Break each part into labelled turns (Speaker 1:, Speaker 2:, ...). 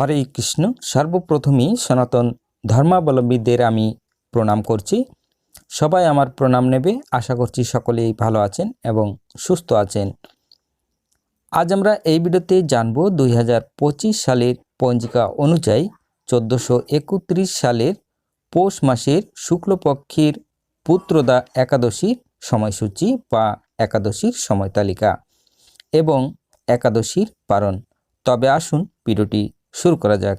Speaker 1: হরে কৃষ্ণ, সর্বপ্রথমেই সনাতন ধর্মাবলম্বীদের আমি প্রণাম করছি। সবাই আমার প্রণাম নেবে। আশা করছি সকলেই ভালো আছেন এবং সুস্থ আছেন। আজ আমরা এই ভিডিওতে জানব দুই হাজার পঁচিশ সালের পঞ্জিকা অনুযায়ী চোদ্দোশো সালের পৌষ মাসের শুক্লপক্ষের পুত্রদা একাদশীর সময়সূচি বা একাদশীর সময় তালিকা এবং একাদশীর পারণ তবে আসুন ভিডিওটি শুরু করা যাক।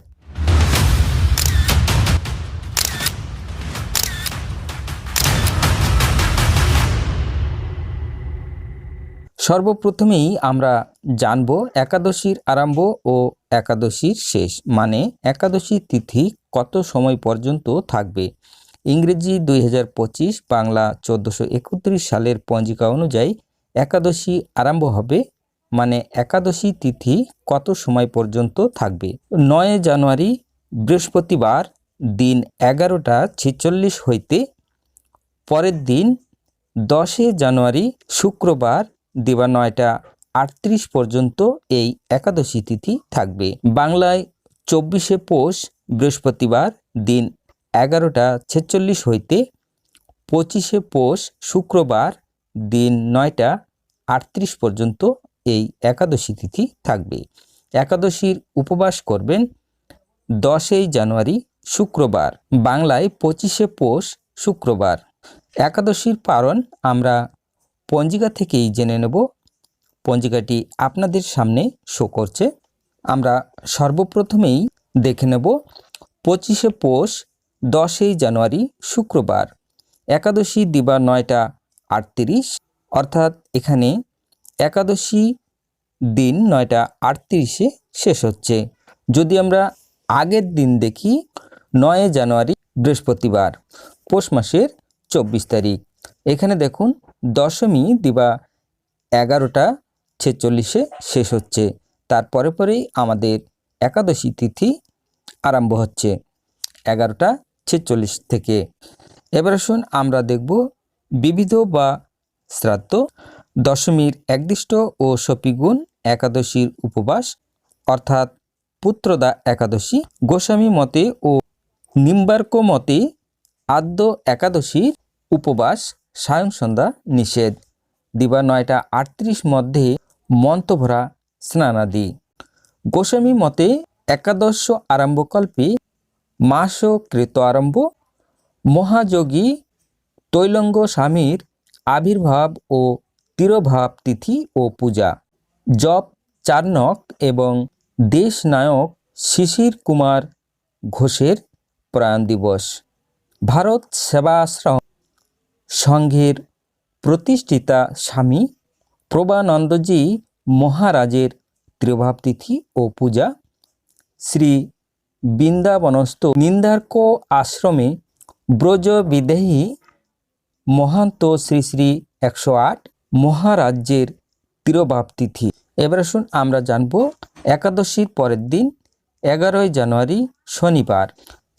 Speaker 1: সর্বপ্রথমেই আমরা জানব একাদশীর আরম্ভ ও একাদশীর শেষ মানে একাদশী তিথি কত সময় পর্যন্ত থাকবে? ইংরেজি দুই হাজার পঁচিশ, বাংলা চোদ্দোশো সালের পঞ্জিকা অনুযায়ী একাদশী আরম্ভ হবে মানে একাদশী তিথি কত সময় পর্যন্ত থাকবে? নয় জানুয়ারি, বৃহস্পতিবার, দিন এগারোটা ছেচল্লিশ হইতে পরের দিন দশে জানুয়ারি, শুক্রবার, দিবা নয়টা আটত্রিশ পর্যন্ত এই একাদশী তিথি থাকবে। বাংলায় চব্বিশে পৌষ, বৃহস্পতিবার, দিন এগারোটা ছেচল্লিশ হইতে পঁচিশে পৌষ, শুক্রবার, দিন নয়টা আটত্রিশ পর্যন্ত এই একাদশী তিথি থাকবে। একাদশীর উপবাস করবেন দশই জানুয়ারি শুক্রবার, বাংলায় পঁচিশে পৌষ শুক্রবার। একাদশীর পারণ আমরা পঞ্জিকা থেকেই জেনে নেব। পঞ্জিকাটি আপনাদের সামনে শো করছে। আমরা সর্বপ্রথমেই দেখে নেব পঁচিশে পৌষ দশই জানুয়ারি শুক্রবার। একাদশী দিবা নয়টা আটত্রিশ, অর্থাৎ এখানে একাদশী দিন নয়টা আটত্রিশে শেষ হচ্ছে। যদি আমরা আগের দিন দেখি, নয় জানুয়ারি, বৃহস্পতিবার, পৌষ মাসের চব্বিশ তারিখ। এখানে দেখুন, দশমী দিবা এগারোটা ছেচল্লিশে শেষ হচ্ছে। তারপরে পরেই আমাদের একাদশী তিথি আরম্ভ হচ্ছে, এগারোটা ছেচল্লিশ থেকে। এবার আসুন আমরা দেখব বিবিধ বা শ্রাদ্ধ দশমীর একদিষ্ট ও সপিগুণ একাদশীর উপবাস, অর্থাৎ পুত্রদা একাদশী, গোস্বামী মতে ও নিম্বার্ক মতে আদ্য একাদশীর উপবাস, সায়ং সন্ধ্যা নিষেধ। দিবা নয়টা আটত্রিশ মধ্যে মন্তভরা স্নানাদি। গোস্বামী মতে একাদশ আরম্ভকল্পে মাস কৃত আরম্ভ, মহাযোগী তৈলঙ্গ স্বামীর আবির্ভাব ও তিরোভাব, তিথি ও পূজা। জপ চার্নক এবং দেশনায়ক শিশির কুমার ঘোষের প্রাণ দিবস। ভারত সেবাশ্রম সংঘের প্রতিষ্ঠিতা স্বামী প্রবানন্দজি মহারাজের ত্রিভাব, তিথি ও পূজা। শ্রী বৃন্দাবনস্থ নিন্দার্ক আশ্রমে ব্রজ বিদেহী মহান্ত শ্রী শ্রী একশো আট মহারাজ্যের তিরোভাব তিথি এবার আসুন আমরা জানব একাদশীর পরের দিন, এগারোই জানুয়ারি, শনিবার।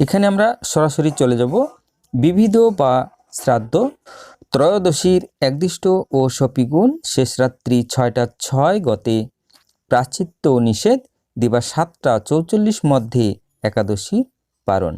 Speaker 1: এখানে আমরা সরাসরি চলে যাব বিবিধ বা শ্রাদ্ধ, ত্রয়োদশীর একদিষ্ট ও সপিগুণ শেষ রাত্রি ছয়টা ছয় গতে প্রাচিত্য নিষেধ দিবা সাতটা চৌচল্লিশ মধ্যে একাদশী পারণ।